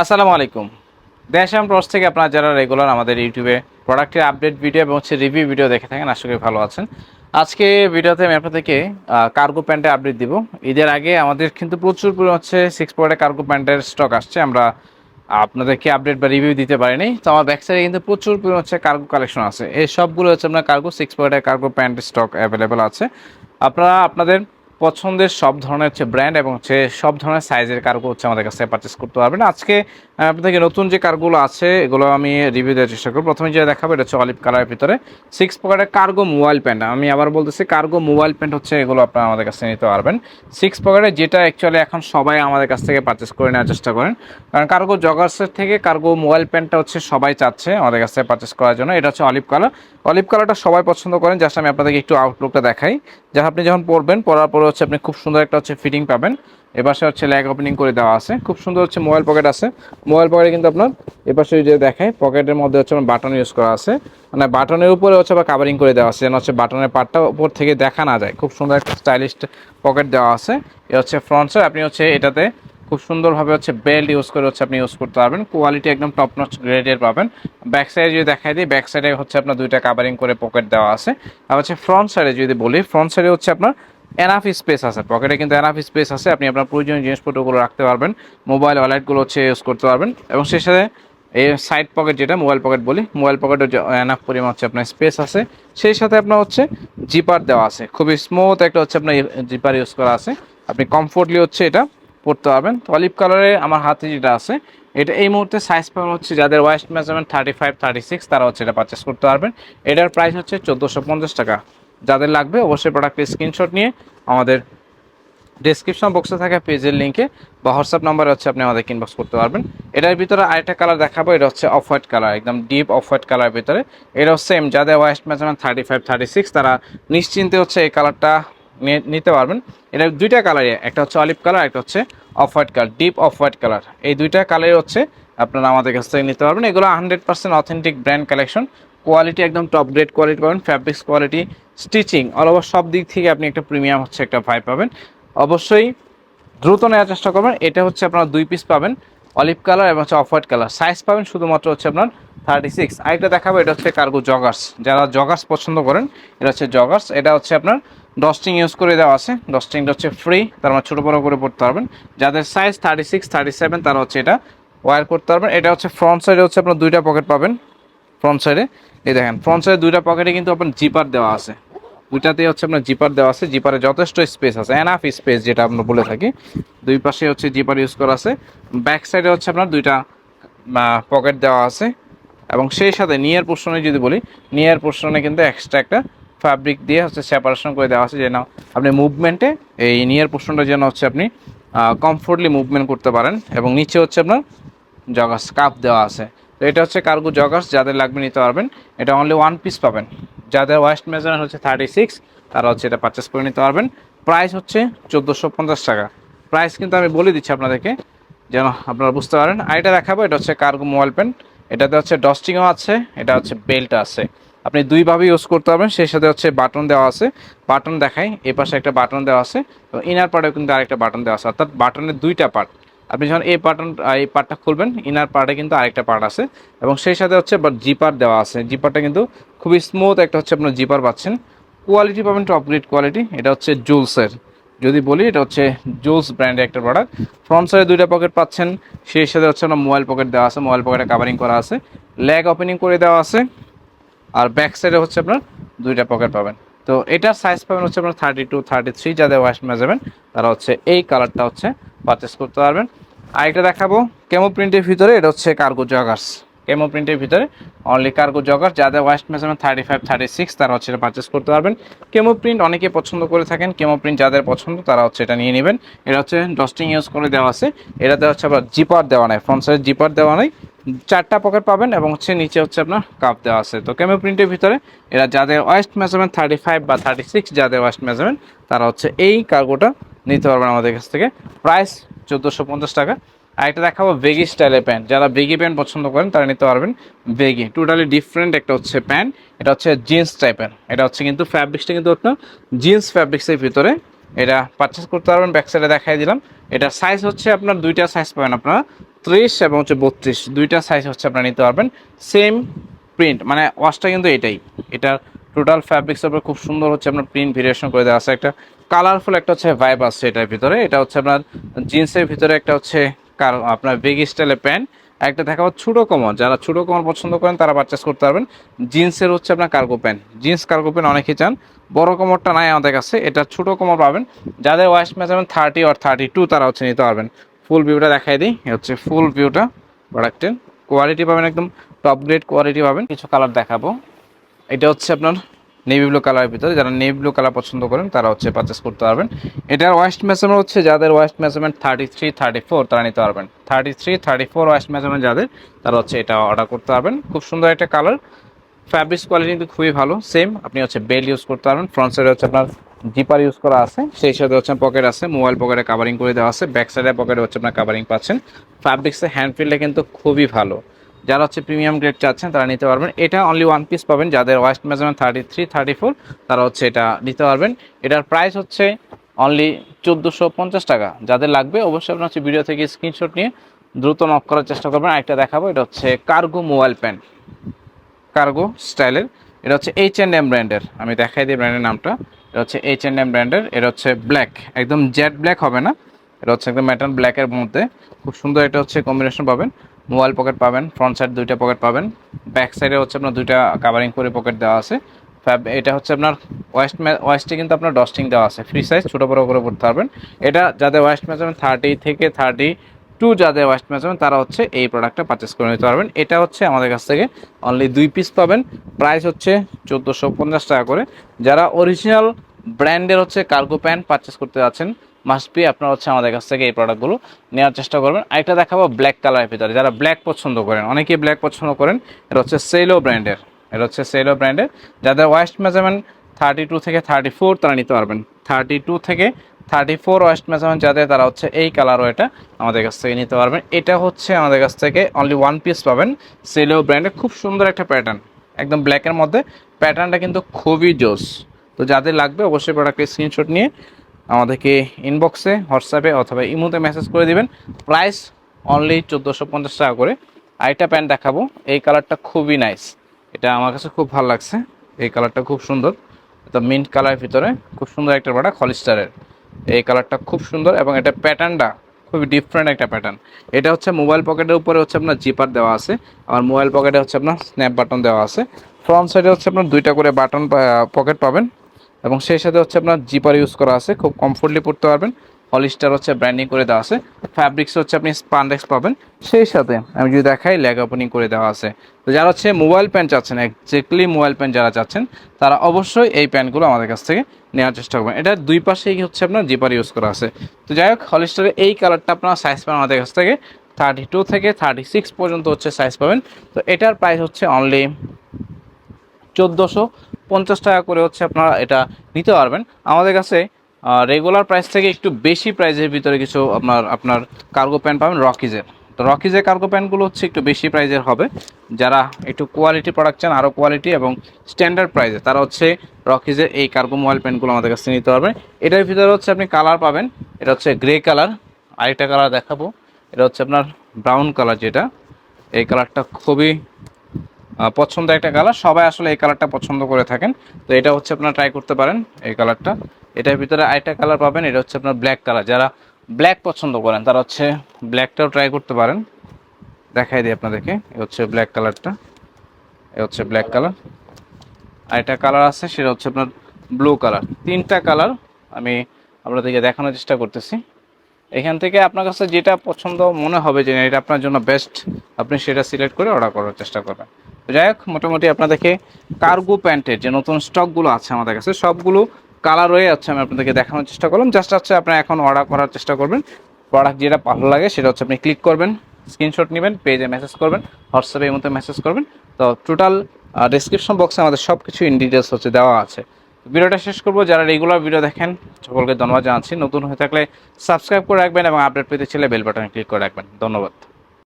আসসালামু আলাইকুম। দেশাম প্রস থেকে আপনারা যারা রেগুলার আমাদের ইউটিউবে প্রোডাক্টের আপডেট ভিডিও এবং হচ্ছে রিভিউ ভিডিও দেখে থাকেন, আশা করি ভালো আছেন। আজকে ভিডিওতে আমি আপনাদেরকে কার্গো প্যান্টের আপডেট দিব। ঈদের আগে আমাদের কিন্তু প্রচুর পরিমাণ হচ্ছে সিক্স পয়েন্টের কার্গো প্যান্টের স্টক আসছে। আমরা আপনাদেরকে আপডেট বা রিভিউ দিতে পারিনি। তো আমার ব্যাক সাইডে কিন্তু প্রচুর পরিমাণ হচ্ছে কার্গো কালেকশন আছে। এই সবগুলো হচ্ছে আপনার কার্গো সিক্স পয়েন্টের কার্গো প্যান্টের স্টক অ্যাভেলেবেল আছে। আপনারা, আপনাদের পছন্দের সব ধরনের হচ্ছে ব্র্যান্ড এবং হচ্ছে সব ধরনের সাইজের কার্গো হচ্ছে আমাদের কাছে পারচেস করতে পারবেন। আজকে আপনাদেরকে নতুন যে কার্গুলো আছে, এগুলো আমি রিভিউ দেওয়ার চেষ্টা করব। প্রথমে যেটা দেখাবো, এটা হচ্ছে অলিভ কালারের ভিতরে সিক্স পকেটের কার্গো মোবাইল প্যান্ট আমি আবার বলতেছি কার্গো মোবাইল প্যান্ট হচ্ছে এগুলো আপনারা আমাদের কাছে নিতে পারবেন। সিক্স পকেটে যেটা অ্যাকচুয়ালি এখন সবাই আমাদের কাছ থেকে পারচেস করে নেওয়ার চেষ্টা করেন। কারণ কার্গো জগার্সের থেকে কার্গো মোবাইল প্যান্টটা হচ্ছে সবাই চাচ্ছে আমাদের কাছ থেকে পারচেস করার জন্য। এটা হচ্ছে অলিভ কালার অলিভ কালারটা সবাই পছন্দ করেন। জাস্ট আমি আপনাদেরকে একটু আউটলুকটা দেখাই। যা আপনি যখন পরবেন, পরার পরে হচ্ছে আপনি খুব সুন্দর একটা হচ্ছে ফিটিং পাবেন। এপাশে হচ্ছে ল্যাগ ওপেনিং করে দেওয়া আছে। খুব সুন্দর হচ্ছে মোবাইল পকেট আছে। মোবাইল পকেটে কিন্তু আপনার এপাশে যে দেখায় পকেটের মধ্যে হচ্ছে আমার বাটন ইউজ করা আছে। মানে বাটনের উপরে হচ্ছে আবার কাভারিং করে দেওয়া আছে, যেন হচ্ছে বাটনের পার্টটা উপর থেকে দেখা না যায়। খুব সুন্দর একটা স্টাইলিশ পকেট দেওয়া আছে। এ হচ্ছে ফ্রন্ট সাইড আপনি হচ্ছে এটাতে খুব সুন্দরভাবে হচ্ছে বেল্ট ইউজ করে হচ্ছে আপনি ইউজ করতে পারবেন। কোয়ালিটি একদম টপ নচ গ্রেডের পাবেন। ব্যাক সাইডে যদি দেখাই দিই ব্যাক সাইডে হচ্ছে আপনার দুইটা কাভারিং করে পকেট দেওয়া আছে। আর হচ্ছে ফ্রন্ট সাইডে যদি বলি ফ্রন্ট সাইডে হচ্ছে আপনার এনাফ স্পেস আছে পকেটে কিন্তু এনাফ স্পেস আছে, আপনি আপনার প্রয়োজনীয় জিনিসপত্রগুলো রাখতে পারবেন মোবাইল ওয়ালেটগুলো হচ্ছে ইউজ করতে পারবেন, এবং সেই সাথে এই সাইড পকেট যেটা মোবাইল পকেট বলি মোবাইল পকেটে এনাফ পরিমাণ হচ্ছে আপনার স্পেস আছে, সেই সাথে আপনার হচ্ছে জিপার দেওয়া আছে, খুবই স্মুথ একটা হচ্ছে আপনার জিপার ইউজ করা আছে, আপনি কমফোর্টলি হচ্ছে এটা পড়তে পারবেন অলিভ কালারে আমার হাতে যেটা আছে, এটা এই মুহূর্তে সাইজ পাবেন হচ্ছে যাদের waist measurement thirty five thirty six তারা হচ্ছে এটা পারচেস করতে পারবেন, এটার প্রাইস হচ্ছে চোদ্দোশো পঞ্চাশ টাকা। যাদের লাগবে অবশ্যই প্রোডাক্টের স্ক্রিনশট নিয়ে আমাদের ডেসক্রিপশন বক্সে থাকা পেজের লিঙ্কে বা হোয়াটসঅ্যাপ নাম্বারে হচ্ছে আপনি আমাদের ইনবক্স করতে পারবেন। এটার ভিতরে আরেকটা কালার দেখাবো, এটা হচ্ছে অফ হোয়াইট কালার একদম ডিপ অফ হোয়াইট কালার ভিতরে। এটা সেম যাদের waist measurement thirty five thirty six তারা নিশ্চিন্তে হচ্ছে এই কালারটা নিতে পারবেন। এটা দুইটা কালারই একটা হচ্ছে অলিভ কালার একটা হচ্ছে off white colour deep off white colour এই দুইটা কালারই হচ্ছে আপনারা আমাদের কাছ থেকে নিতে পারবেন। এগুলো hundred percent authentic brand collection quality একদম টপ গ্রেড কোয়ালিটি পাবেন fabrics quality stitching all over সব দিক থেকে আপনি একটা প্রিমিয়াম হচ্ছে একটা ভাই পাবেন। অবশ্যই দ্রুত নেওয়ার চেষ্টা করবেন। এটা হচ্ছে আপনারা দুই পিস পাবেন অলিভ কালার এবং হচ্ছে অফ হোয়াইট কালার সাইজ পাবেন শুধুমাত্র হচ্ছে আপনার থার্টি সিক্স আরেকটা দেখাবো, এটা হচ্ছে কার্গো জগার্স যারা জগার্স পছন্দ করেন, এটা হচ্ছে জগার্স এটা হচ্ছে আপনার ডস্টিং ইউজ করে দেওয়া আছে। ডস্টিংটা হচ্ছে ফ্রি তার মানে ছোটো বড়ো করে পড়তে পারবেন। যাদের size thirty six thirty seven তারা হচ্ছে এটা ওয়ার করতে পারবেন। এটা হচ্ছে ফ্রন্ট সাইডে হচ্ছে আপনার দুইটা পকেট পাবেন। ফ্রন্ট সাইডে এই দেখেন ফ্রন্ট সাইডে দুইটা পকেটে কিন্তু আপনার জিপার দেওয়া আছে। দুইটাতে হচ্ছে আপনার জিপার দেওয়া আছে, জিপারে যথেষ্ট স্পেস আছে এনাফ স্পেস যেটা আমরা বলে থাকি। দুই পাশে হচ্ছে জিপার ইউজ করা আছে ব্যাক সাইডে হচ্ছে আপনার দুইটা পকেট দেওয়া আছে। এবং সেই সাথে নিয়ার পোর্শনে যদি বলি নিয়ার পোর্শনে কিন্তু এক্সট্রা একটা ফ্যাব্রিক দিয়ে হচ্ছে সেপারেশন করে দেওয়া আছে, যেন আপনি মুভমেন্টে এই নিয়ার পোর্শনটা যেন হচ্ছে আপনি কমফোর্টলি মুভমেন্ট করতে পারেন। এবং নিচে হচ্ছে আপনার জগাস কাপ দেওয়া আছে। তো এটা হচ্ছে কার্গো জগার্স যাদের লাগবে নিতে পারবেন। এটা অনলি ওয়ান পিস পাবেন। যাদের ওয়েস্ট মেজারমেন্ট হচ্ছে থার্টি সিক্স তারা হচ্ছে এটা পারচেস করে নিতে পারবেন। প্রাইস হচ্ছে চোদ্দোশো পঞ্চাশ টাকা। প্রাইস কিন্তু আমি বলে দিচ্ছি আপনাদেরকে, যেন আপনারা বুঝতে পারেন। আর এটা দেখাবো, এটা হচ্ছে কার্গো মোবাইল পেন এটাতে হচ্ছে ডস্টিংও আছে, এটা হচ্ছে বেল্ট আছে। আপনি দুইভাবে ইউজ করতে পারবেন, সেই সাথে হচ্ছে বাটন দেওয়া আছে। বাটন দেখাই এ পাশে একটা বাটন দেওয়া আছে। এবং ইনার পার্টেও কিন্তু আরেকটা বাটন দেওয়া আছে। অর্থাৎ বাটনের দুইটা পার্ট আপনি যখন এই বাটন এই পার্টটা খুলবেন ইনার পার্টে কিন্তু আরেকটা পার্ট আছে। এবং সেই সাথে হচ্ছে জিপার দেওয়া আছে। জিপারটা কিন্তু খুবই স্মুথ একটা হচ্ছে আপনার জিপার পাচ্ছেন। কোয়ালিটি পাবেন টপ গ্রেড কোয়ালিটি এটা হচ্ছে জুলসের যদি বলি, এটা হচ্ছে জুলস ব্র্যান্ডের একটা প্রোডাক্ট ফ্রন্ট সাইডে দুইটা পকেট পাচ্ছেন। সেই সাথে হচ্ছে আপনার মোবাইল পকেট দেওয়া আছে। মোবাইল পকেটে কাভারিং করা আছে। ল্যাগ ওপেনিং করে দেওয়া আছে। আর ব্যাক সাইডে হচ্ছে আপনার দুইটা পকেট পাবেন। তো এটার সাইজ পাবেন হচ্ছে আপনার থার্টি টু থার্টি থ্রি যাদের ওয়াশ মেজাবেন তারা হচ্ছে এই কালারটা হচ্ছে পারচেস করতে পারবেন। আরেকটা দেখাবো। কেমো প্রিন্টের ভিতরে এটা হচ্ছে কার্গো জগার্স কেমো প্রিন্টের ভিতরে অনলি কার্গো জগার্স যাদের waist measurement thirty five thirty six তারা হচ্ছে এটা পারচেস করতে পারবেন। কেমো প্রিন্ট অনেকে পছন্দ করে থাকেন কেমো প্রিন্ট যাদের পছন্দ, তারা হচ্ছে এটা নিয়ে নেবেন। এটা হচ্ছে ডস্টিং ইউজ করে দেওয়া আছে। এটাতে হচ্ছে আবার জিপার দেওয়া নাই ফ্রন্ট সাইড জিপার দেওয়া নাই। চারটা পকেট পাবেন এবং হচ্ছে নিচে হচ্ছে আপনার কাপ দেওয়া আছে। তো কেমো প্রিন্টের ভিতরে এরা যাদের ওয়েস্ট মেজারমেন্ট থার্টি ফাইভ বা থার্টি সিক্স যাদের ওয়েস্ট মেজারমেন্ট তারা হচ্ছে এই কার্গোটা নিতে পারবেন আমাদের কাছ থেকে। প্রাইস চোদ্দোশো পঞ্চাশ টাকা। আর একটা দেখাবো বেগি স্টাইলের প্যান্ট যারা বেগি প্যান্ট পছন্দ করেন, তারা নিতে পারবেন বেগি টোটালি ডিফারেন্ট একটা হচ্ছে প্যান্ট এটা হচ্ছে জিন্স টাইপের এটা হচ্ছে কিন্তু ফ্যাব্রিক্সটা কিন্তু আপনার জিন্স ফ্যাব্রিক্সের ভিতরে। এটা পারচেস করতে পারবেন ব্যাক সাইডে দেখাই দিলাম। এটা সাইজ হচ্ছে আপনার দুইটা সাইজ পাবেন আপনারা। ত্রিশ এবং হচ্ছে বত্রিশ। দুইটা সাইজ হচ্ছে আপনারা নিতে পারবেন। সেম প্রিন্ট মানে ওয়াশটা কিন্তু এটাই। এটার টোটাল ফ্যাব্রিক্সের উপর খুব সুন্দর হচ্ছে আপনার প্রিন্ট ভেরিয়েশন করে দেওয়া আছে। একটা কালারফুল একটা হচ্ছে ভাইব আছে এটার ভিতরে। এটা হচ্ছে আপনার জিন্সের ভিতরে একটা হচ্ছে আপনার বেগ স্টাইলের প্যান্ট একটা দেখা দেখাবো ছোটো কমর। যারা ছোটো কমর পছন্দ করেন, তারা পারচেস করতে পারবেন। জিন্সের হচ্ছে আপনার cargo pant jeans cargo pant অনেকেই চান। বড় কোমরটা নাই আমাদের কাছে। এটা ছোটো কোমর পাবেন। যাদের ওয়াইস্ট মেজারমেন্ট থার্টি আর থার্টি টু তারা হচ্ছে নিতে পারবেন। ফুল ভিউটা দেখাই দিই। হচ্ছে ফুল ভিউটা প্রোডাক্টের কোয়ালিটি পাবেন একদম টপ গ্রেড কোয়ালিটি পাবেন। কিছু কালার দেখাবো। এটা হচ্ছে আপনার নেভি ব্লু কালারের ভিতরে, যারা নেভি ব্লু কালার পছন্দ করেন, তারা হচ্ছে পারচেস করতে পারবেন। এটার ওয়েস্ট মেজারমেন্ট হচ্ছে যাদের waist measurement thirty three thirty four তারা নিতে পারবেন। Thirty three thirty four waist measurement যাদের, তারা হচ্ছে এটা অর্ডার করতে পারবেন। খুব সুন্দর একটা কালার ফ্যাব্রিক্স কোয়ালিটি কিন্তু খুবই ভালো সেম আপনি হচ্ছে বেল ইউজ করতে পারবেন। ফ্রন্ট সাইডে হচ্ছে আপনার জিপার ইউজ করা আছে। সেই সাথে হচ্ছে পকেট আছে। মোবাইল পকেটে কাভারিং করে দেওয়া আছে। ব্যাক সাইডে পকেটে হচ্ছে আপনার কাভারিং পাচ্ছেন। ফ্যাব্রিক্সের হ্যান্ড ফিলটা কিন্তু খুবই ভালো। যারা হচ্ছে প্রিমিয়াম গ্রেড চাচ্ছেন, তারা নিতে পারবেন। এটা অনলি ওয়ান পিস পাবেন। যাদের waist measurement thirty three thirty four তারা হচ্ছে এটা নিতে পারবেন। এটার প্রাইস হচ্ছে অনলি চোদ্দোশো পঞ্চাশ টাকা। যাদের লাগবে, অবশ্যই আপনার হচ্ছে ভিডিও থেকে স্ক্রিনশট নিয়ে দ্রুত নক করার চেষ্টা করবেন। আরেকটা দেখাবো, এটা হচ্ছে কার্গো মোবাইল প্যান্ট কার্গো স্টাইলের এটা হচ্ছে এইচ অ্যান্ড এম ব্র্যান্ডের আমি দেখাই দিই ব্র্যান্ডের নামটা। এটা হচ্ছে এইচ অ্যান্ড এম ব্র্যান্ডের এটা হচ্ছে ব্ল্যাক একদম জেড ব্ল্যাক হবে না। এটা হচ্ছে একদম ম্যাটার্ন ব্ল্যাকের মধ্যে। খুব সুন্দর এটা হচ্ছে কম্বিনেশন পাবেন। মোবাইল পকেট পাবেন ফ্রন্ট সাইড দুইটা পকেট পাবেন ব্যাক সাইডে হচ্ছে আপনার দুইটা কাভারিং করে পকেট দেওয়া আছে। এটা হচ্ছে আপনার ওয়েস্ট ওয়েস্টে কিন্তু আপনার ডস্টিং দেওয়া আছে ফ্রি সাইজ ছোটো বড়ো করে পড়তে পারবেন। এটা যাদের ওয়েস্ট মেজারমেন্ট থার্টি থেকে থার্টি টু যাদের ওয়েস্ট মেজারমেন্ট তারা হচ্ছে এই প্রোডাক্টটা পারচেস করে নিতে পারবেন। এটা হচ্ছে আমাদের কাছ থেকে অনলি দুই পিস পাবেন। প্রাইস হচ্ছে চোদ্দোশো পঞ্চাশ টাকা করে। যারা অরিজিনাল ব্র্যান্ডের হচ্ছে কার্গো প্যান্ট পারচেস করতে যাচ্ছেন মাস্ট বি আপনারা হচ্ছে আমাদের কাছ থেকে এই প্রোডাক্টগুলো নেওয়ার চেষ্টা করবেন। আরেকটা দেখাবো ব্ল্যাক কালারের ভিতরে। যারা ব্ল্যাক পছন্দ করেন, অনেকেই ব্ল্যাক পছন্দ করেন, এটা হচ্ছে সেলো ব্র্যান্ডের এটা হচ্ছে সেলো ব্র্যান্ডের যাদের ওয়েস্ট মেজারমেন্ট থার্টি টু থেকে থার্টি ফোর তারা নিতে পারবেন। থার্টি টু থেকে থার্টি ফোর ওয়েস্ট মেজারমেন্ট যাদের, তারা হচ্ছে এই কালারও এটা আমাদের কাছ থেকে নিতে পারবেন। এটা হচ্ছে আমাদের কাছ থেকে অনলি ওয়ান পিস পাবেন সেলো ব্র্যান্ডের খুব সুন্দর একটা প্যাটার্ন একদম ব্ল্যাকের মধ্যে। প্যাটার্নটা কিন্তু খুবই জোস। তো যাদের লাগবে অবশ্যই প্রোডাক্টের স্ক্রিনশট নিয়ে আমাদেরকে ইনবক্সে হোয়াটসঅ্যাপে অথবা ইমোতে মেসেজ করে দিবেন। প্রাইস অনলি চোদ্দোশো পঞ্চাশ টাকা করে। আরেকটা প্যান্ট দেখাবো। এই কালারটা খুবই নাইস এটা আমার কাছে খুব ভালো লাগছে। এই কালারটা খুব সুন্দর। এটা মিন্ট কালারের ভিতরে খুব সুন্দর একটা প্রোডাক্ট হলিস্টারের এই কালারটা খুব সুন্দর এবং এটা প্যাটার্নটা খুবই ডিফারেন্ট একটা প্যাটার্ন এটা হচ্ছে মোবাইল পকেটের উপরে হচ্ছে আপনার জিপার দেওয়া আছে। আর মোবাইল পকেটে হচ্ছে আপনার স্ন্যাপ বাটন দেওয়া আছে। ফ্রন্ট সাইডে হচ্ছে আপনার দুইটা করে বাটন পকেট পাবেন। এবং সেই সাথে হচ্ছে আপনার জিপার ইউজ করা আছে, খুব কমফোর্টলি পড়তে পারবেন। হলিস্টার হচ্ছে ব্র্যান্ডিং করে দেওয়া আছে। ফ্যাব্রিক্স হচ্ছে আপনি স্পান্ডেক্স পাবেন। সেই সাথে আমি যদি দেখাই লেগ ওপেনিং করে দেওয়া আছে। তো যারা হচ্ছে মোবাইল প্যান্ট চাচ্ছেন একজ্যাক্টলি মোবাইল প্যান্ট যারা চাচ্ছেন, তারা অবশ্যই এই প্যান্টগুলো আমাদের কাছ থেকে নেওয়ার চেষ্টা করবেন। এটা দুই পাশেই হচ্ছে আপনার জিপার ইউজ করা আছে। তো যাই হোক হলিস্টারের এই কালারটা আপনার সাইজ পাবেন আমাদের কাছ থেকে। থার্টি টু থেকে থার্টি সিক্স পর্যন্ত হচ্ছে সাইজ পাবেন। তো এটার প্রাইস হচ্ছে অনলি চোদ্দোশো পঞ্চাশ টাকা করে হচ্ছে আপনারা এটা নিতে পারবেন। আমাদের কাছে রেগুলার প্রাইস থেকে একটু বেশি প্রাইসের ভিতরে কিছু আপনার আপনার কার্গো প্যান্ট পাবেন রকিজের তো রকিজের কার্গো প্যান্টগুলো হচ্ছে একটু বেশি প্রাইজের হবে। যারা একটু কোয়ালিটি প্রোডাক্ট চান আরও কোয়ালিটি এবং স্ট্যান্ডার্ড প্রাইসে তারা হচ্ছে রকিজের এই কার্গো মোবাইল প্যান্টগুলো আমাদের কাছে নিতে পারবেন এটার ভিতরে হচ্ছে আপনি কালার পাবেন, এটা হচ্ছে গ্রে কালার আরেকটা কালার দেখাবো। এটা হচ্ছে আপনার ব্রাউন কালার যেটা। এই কালারটা খুবই পছন্দের একটা কালার সবাই আসলে এই কালারটা পছন্দ করে থাকেন। তো এটা হচ্ছে আপনারা ট্রাই করতে পারেন এই কালারটা এটার ভিতরে আরেকটা কালার পাবেন, এটা হচ্ছে আপনার ব্ল্যাক কালার যারা ব্ল্যাক পছন্দ করেন, তারা হচ্ছে ব্ল্যাকটাও ট্রাই করতে পারেন। দেখাই দিই আপনাদেরকে এ হচ্ছে ব্ল্যাক কালারটা এ হচ্ছে ব্ল্যাক কালার আর একটা কালার আছে, সেটা হচ্ছে আপনার ব্লু কালার তিনটা কালার আমি আপনাদেরকে দেখানোর চেষ্টা করতেছি। এখান থেকে আপনার কাছে যেটা পছন্দ মনে হবে যে এটা আপনার জন্য বেস্ট আপনি সেটা সিলেক্ট করে অর্ডার করার চেষ্টা করবেন। যাই হোক, মোটামুটি আপনাদেরকে কার্গো প্যান্টের যে নতুন স্টকগুলো আছে আমাদের কাছে, সবগুলো কালার হয়ে যাচ্ছে আমি আপনাদেরকে দেখানোর চেষ্টা করলাম। জাস্ট হচ্ছে আপনি এখন অর্ডার করার চেষ্টা করবেন। প্রোডাক্ট যেটা ভালো লাগে সেটা হচ্ছে আপনি ক্লিক করবেন স্ক্রিনশট নেবেন পেজে মেসেজ করবেন হোয়াটসঅ্যাপে এই মতো মেসেজ করবেন। তো টোটাল ডিসক্রিপশন বক্সে আমাদের সব কিছু ইন ডিটেলস হচ্ছে দেওয়া আছে। ভিডিওটা শেষ করব। যারা রেগুলার ভিডিও দেখেন, সকলকে ধন্যবাদ জানাচ্ছি। নতুন হয়ে থাকলে সাবস্ক্রাইব করে রাখবেন এবং আপডেট পেতে ছেলে বেল বাটনে ক্লিক করে রাখবেন। ধন্যবাদ।